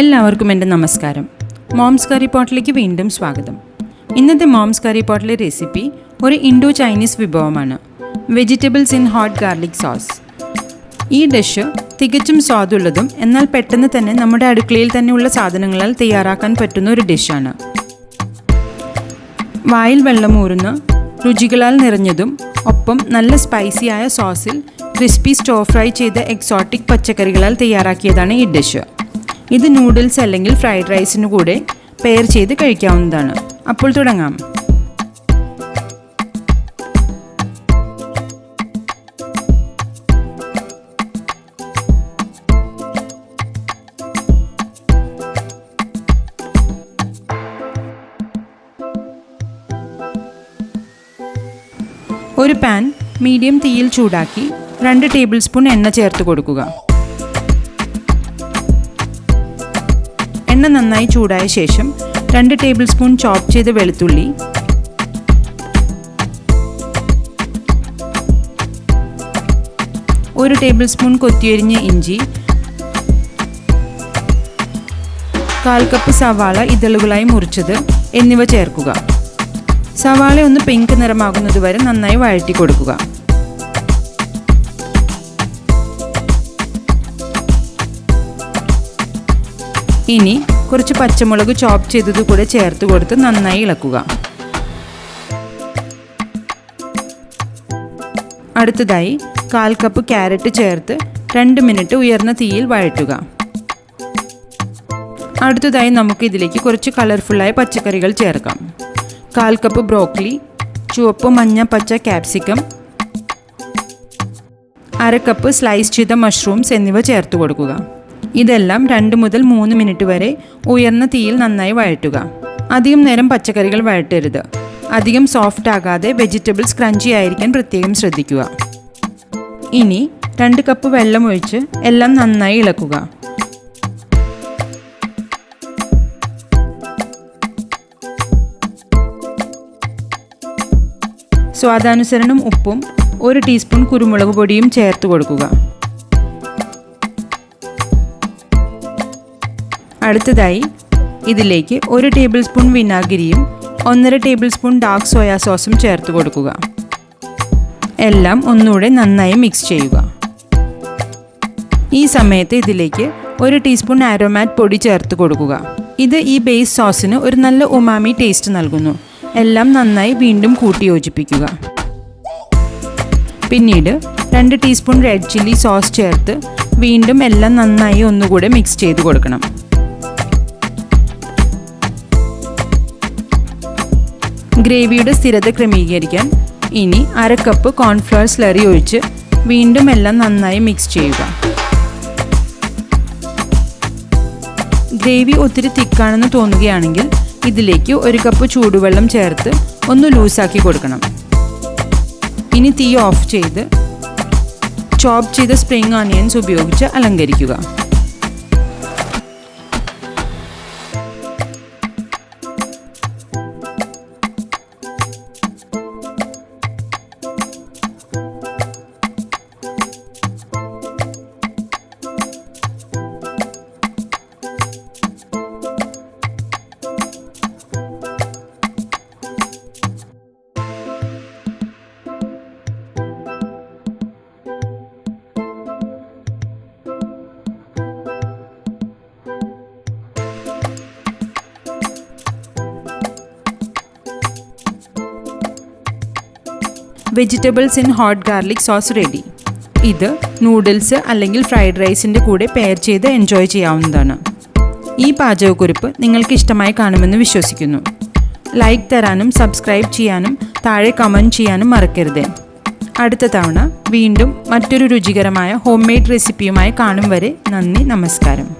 എല്ലാവർക്കും എന്റെ നമസ്കാരം. മോംസ് കറി പോട്ടിലേക്ക് വീണ്ടും സ്വാഗതം. ഇന്നത്തെ മോംസ് കറി പോട്ടിലെ റെസിപ്പി ഒരു ഇൻഡോ ചൈനീസ് വിഭവമാണ്. Vegetables in hot garlic sauce. ഈ ഡിഷ് തികച്ചും സ്വാദുള്ളതും എന്നാൽ പെട്ടെന്ന് തന്നെ നമ്മുടെ അടുക്കളയിൽ തന്നെയുള്ള സാധനങ്ങളാൽ തയ്യാറാക്കാൻ പറ്റുന്ന ഒരു ഡിഷാണ്. വായിൽ വെള്ളമൂറുന്ന രുചികളാൽ നിറഞ്ഞതും ഒപ്പം നല്ല സ്പൈസിയായ സോസിൽ ക്രിസ്പി സ്റ്റോ ഫ്രൈ ചെയ്ത എക്സോട്ടിക് പച്ചക്കറികളാൽ തയ്യാറാക്കിയതാണ് ഈ ഡിഷ്. ഇത് നൂഡിൽസ് അല്ലെങ്കിൽ ഫ്രൈഡ് റൈസിന് കൂടെ പെയർ ചെയ്ത് കഴിക്കാവുന്നതാണ്. അപ്പോൾ തുടങ്ങാം. ഒരു പാൻ മീഡിയം തീയിൽ ചൂടാക്കി രണ്ട് ടേബിൾ സ്പൂൺ എണ്ണ ചേർത്ത് കൊടുക്കുക. എണ്ണ നന്നായി ചൂടായ ശേഷം രണ്ട് ടേബിൾ സ്പൂൺ ചോപ്പ് ചെയ്ത വെളുത്തുള്ളി. ഒരു ടേബിൾ സ്പൂൺ കൊത്തിയരിഞ്ഞ ഇഞ്ചി. കാൽ കപ്പ് സവാള ഇതളുകളായി മുറിച്ചത് എന്നിവ ചേർക്കുക. സവാള ഒന്ന് പിങ്ക് നിറമാകുന്നതുവരെ നന്നായി വഴറ്റി കൊടുക്കുക. ഇനി കുറച്ച് പച്ചമുളക് ചോപ്പ് ചെയ്തത് കൂടെ ചേർത്ത് കൊടുത്ത് നന്നായി ഇളക്കുക. അടുത്തതായി കാൽ കപ്പ് ക്യാരറ്റ് ചേർത്ത് രണ്ട് മിനിറ്റ് ഉയർന്ന തീയിൽ വഴറ്റുക. അടുത്തതായി നമുക്ക് ഇതിലേക്ക് കുറച്ച് കളർഫുള്ളായ പച്ചക്കറികൾ ചേർക്കാം. കാൽ കപ്പ് ബ്രോക്കലി ചുവപ്പ് മഞ്ഞ പച്ച ക്യാപ്സിക്കം അര കപ്പ് സ്ലൈസ് ചെയ്ത മഷ്റൂംസ് എന്നിവ ചേർത്ത് കൊടുക്കുക. ഇതെല്ലാം രണ്ട് മുതൽ മൂന്ന് മിനിറ്റ് വരെ ഉയർന്ന തീയിൽ നന്നായി വഴറ്റുക. അധികം നേരം പച്ചക്കറികൾ വഴറ്റരുത്. അധികം സോഫ്റ്റ് ആകാതെ വെജിറ്റബിൾസ് ക്രഞ്ചി ആയിരിക്കാൻ പ്രത്യേകം ശ്രദ്ധിക്കുക. ഇനി രണ്ട് കപ്പ് വെള്ളം ഒഴിച്ച് എല്ലാം നന്നായി ഇളക്കുക. സ്വാദാനുസരണം ഉപ്പും ഒരു ടീസ്പൂൺ കുരുമുളക് പൊടിയും ചേർത്ത് കൊടുക്കുക. അടുത്തതായി ഇതിലേക്ക് ഒരു ടേബിൾ സ്പൂൺ വിനാഗിരിയും ഒന്നര ടേബിൾ സ്പൂൺ ഡാർക്ക് സോയാ സോസും ചേർത്ത് കൊടുക്കുക. എല്ലാം ഒന്നുകൂടെ നന്നായി മിക്സ് ചെയ്യുക. ഈ സമയത്ത് ഇതിലേക്ക് ഒരു ടീസ്പൂൺ ആരോമാറ്റ് പൊടി ചേർത്ത് കൊടുക്കുക. ഇത് ഈ ബേസ് സോസിന് ഒരു നല്ല ഉമാമി ടേസ്റ്റ് നൽകുന്നു. എല്ലാം നന്നായി വീണ്ടും കൂട്ടി യോജിപ്പിക്കുക. പിന്നീട് രണ്ട് ടീസ്പൂൺ റെഡ് ചില്ലി സോസ് ചേർത്ത് വീണ്ടും എല്ലാം നന്നായി ഒന്നുകൂടെ മിക്സ് ചെയ്ത് കൊടുക്കണം. ഗ്രേവിയുടെ സ്ഥിരത ക്രമീകരിക്കാൻ ഇനി അര കപ്പ് കോൺഫ്ലവർ സ്ലറി ഒഴിച്ച് വീണ്ടും എല്ലാം നന്നായി മിക്സ് ചെയ്യുക. ഗ്രേവി ഒത്തിരി തിക്കാണെന്ന് തോന്നുകയാണെങ്കിൽ ഇതിലേക്ക് ഒരു കപ്പ് ചൂടുവെള്ളം ചേർത്ത് ഒന്ന് ലൂസാക്കി കൊടുക്കണം. ഇനി തീ ഓഫ് ചെയ്ത് ചോപ്പ് ചെയ്ത സ്പ്രിംഗ് ഓണിയൻസ് ഉപയോഗിച്ച് അലങ്കരിക്കുക. Vegetables in hot garlic sauce ready ഇത് നൂഡിൽസ് അല്ലെങ്കിൽ ഫ്രൈഡ് റൈസിന്റെ കൂടെ പെയർ ചെയ്ത് എൻജോയ് ചെയ്യാവുന്നതാണ്. ഈ പാചകക്കുറിപ്പ് നിങ്ങൾക്ക് ഇഷ്ടമായി കാണുമെന്ന് വിശ്വസിക്കുന്നു. ലൈക്ക് തരാനും സബ്സ്ക്രൈബ് ചെയ്യാനും താഴെ കമന്റ് ചെയ്യാനും മറക്കരുത്. അടുത്ത തവണ വീണ്ടും മറ്റൊരു രുചികരമായ ഹോം മെയ്ഡ് റെസിപ്പിയുമായി കാണും വരെ നന്ദി നമസ്കാരം.